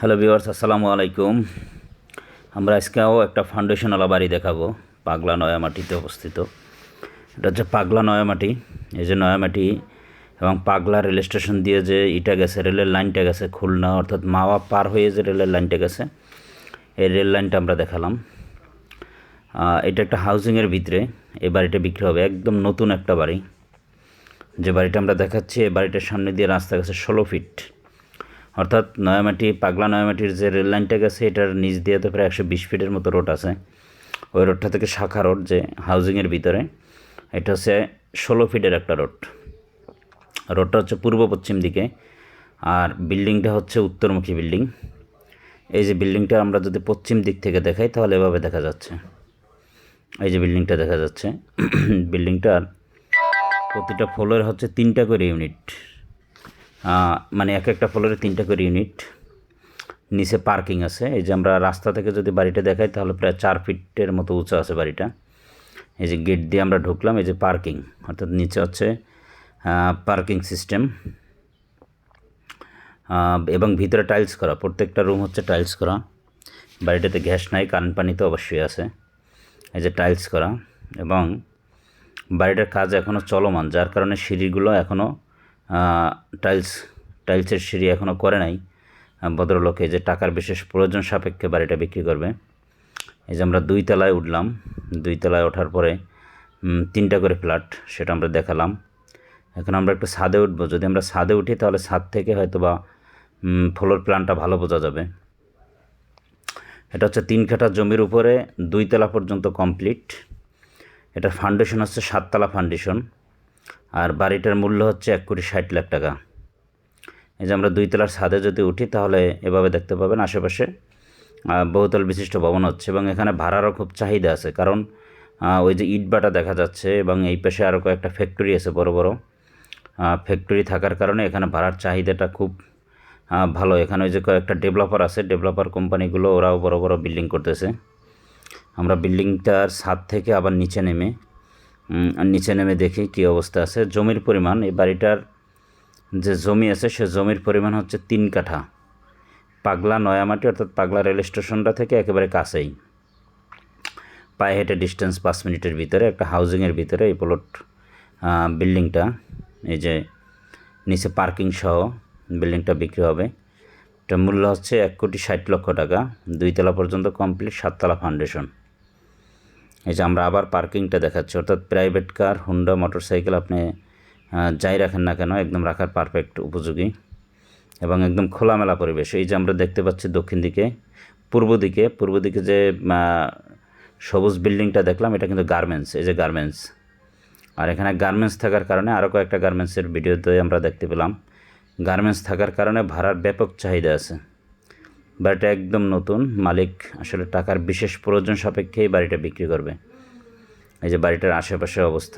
Hello viewers আসসালামু আলাইকুম। আমরা আজকেও একটা ফাউন্ডেশনওয়ালা বাড়ি দেখাবো, পাগলা নয়ামাটিতে অবস্থিত। এটা হচ্ছে পাগলা নয়ামাটি এই যে নয়ামাটি এবং পাগলা রেল স্টেশন দিয়ে যে ইটা গেছে, রেলের লাইনটা গেছে, খুলনা, অর্থাৎ মাওয়া পার হয়ে যে রেলের লাইনটা গেছে, এই রেল লাইনটা আমরা দেখালাম। এটা একটা হাউজিংয়ের ভিতরে, এই বাড়িটা বিক্রি হবে, একদম নতুন একটা বাড়ি। যে বাড়িটা আমরা দেখাচ্ছি, এই বাড়িটার সামনে দিয়ে রাস্তা গেছে ষোলো ফিট অর্থাৎ নয়ামাটি পাগলা নয়ামাটির যে রেল লাইনটা গেছে, এটার নিচ দিয়ে তো প্রায় একশো বিশ ফিটের মতো রোড আছে। ওই রোডটা থেকে শাখা রোড যে হাউজিংয়ের ভিতরে, এটা হচ্ছে ষোলো ফিটের একটা রোড রোডটা হচ্ছে পূর্ব পশ্চিম দিকে, আর বিল্ডিংটা হচ্ছে উত্তরমুখী বিল্ডিং এই যে বিল্ডিংটা আমরা যদি পশ্চিম দিক থেকে দেখাই, তাহলে এভাবে দেখা যাচ্ছে। এই যে বিল্ডিংটা দেখা যাচ্ছে। বিল্ডিংটার প্রতিটা ফ্লোর হচ্ছে তিনটা করে ইউনিট মানে এক একটা ফ্লোরে তিনটা করে ইউনিট। নিচে পার্কিং আছে। এই যে আমরা রাস্তা থেকে যদি বাড়িটা দেখাই, তাহলে প্রায় চার ফিটের মতো উঁচু আছে বাড়িটা। এই যে গেট দিয়ে আমরা ঢুকলাম, এই যে পার্কিং। অর্থাৎ নিচে হচ্ছে পার্কিং সিস্টেম। এবং ভিতরে টাইলস করা। প্রত্যেকটা রুম হচ্ছে টাইলস করা। বাড়িটাতে গ্যাস নাই, কারেন্ট পানি তো অবশ্যই আছে। এই যে টাইলস করা। এবং বাড়িটার কাজ এখনও চলমান, যার কারণে সিঁড়িগুলো এখনও টাইলস টাইলসের সিঁড়ি এখনও করে নাই। ভদ্রলোকে যে টাকার বিশেষ প্রয়োজন সাপেক্ষে বাড়িটা বিক্রি করবে। এই যে আমরা দুই তলায় উঠলাম। দুই তলায় ওঠার পরে তিনটা করে ফ্ল্যাট সেটা আমরা দেখালাম। এখন আমরা একটু ছাদে উঠবো। যদি আমরা ছাদে উঠি তাহলে ছাদ থেকে হয়তো বা ফ্লোর প্ল্যানটা ভালো বোঝা যাবে। এটা হচ্ছে তিন কাঠা জমির উপরে দুই তলা পর্যন্ত কমপ্লিট এটার ফাউন্ডেশন হচ্ছে সাততলা ফাউন্ডেশন আর বাড়িটার মূল্য হচ্ছে এক কোটি ষাট লাখ টাকা। এই যে আমরা দুই তলার ছাদে যদি উঠি, তাহলে এভাবে দেখতে পাবেন আশেপাশে বহুতল বিশিষ্ট ভবন হচ্ছে এবং এখানে ভাড়ারও খুব চাহিদা আছে। কারণ ওই যে ইটবাটা দেখা যাচ্ছে এবং এই পাশে আরও কয়েকটা ফ্যাক্টরি আছে বড় বড়। ফ্যাক্টরি থাকার কারণে এখানে ভাড়ার চাহিদাটা খুব ভালো। এখানে ওই যে কয়েকটা ডেভেলপার আছে ডেভেলপার কোম্পানিগুলো ওরাও বড় বড় বিল্ডিং করতেছে। আমরা বিল্ডিংটার ছাদ থেকে আবার নিচে নেমে নিচে নেমে দেখি কী অবস্থা আছে। জমির পরিমাণ, এই বাড়িটার যে জমি আছে, সে জমির পরিমাণ হচ্ছে তিন কাঠা। পাগলা নয়ামাটি, অর্থাৎ পাগলা রেল স্টেশনটা থেকে একেবারে কাছেই। পায়ে হেঁটে ডিস্টেন্স পাঁচ মিনিটের ভিতরে, একটা হাউজিংয়ের ভিতরে এই প্লট বিল্ডিংটা এই যে নিচে পার্কিং সহ বিল্ডিংটা বিক্রি হবে। এটা মূল্য হচ্ছে এক কোটি ষাট লক্ষ টাকা। দুইতলা পর্যন্ত কমপ্লিট সাততলা ফাউন্ডেশন এই যে আমরা আবার পার্কিংটা দেখাচ্ছি, অর্থাৎ প্রাইভেট কার হুন্ডা মোটরসাইকেল আপনি যাই রাখেন না কেন, একদম রাখার পারফেক্ট উপযোগী এবং একদম খোলামেলা পরিবেশ। এই যে আমরা দেখতে পাচ্ছি দক্ষিণ দিকে, পূর্ব দিকে পূর্ব দিকে যে সবুজ বিল্ডিংটা দেখলাম, এটা কিন্তু গার্মেন্টস এই যে গার্মেন্টস আর এখানে গার্মেন্টস থাকার কারণে আরও কয়েকটা গার্মেন্টসের ভিডিওতে আমরা দেখতে পেলাম। গার্মেন্টস থাকার কারণে ভাড়ার ব্যাপক চাহিদা আছে। বাড়িটা একদম নতুন। মালিক আসলে টাকার বিশেষ প্রয়োজন সাপেক্ষেই বাড়িটা বিক্রি করবে। এই যে বাড়িটার আশেপাশে অবস্থা।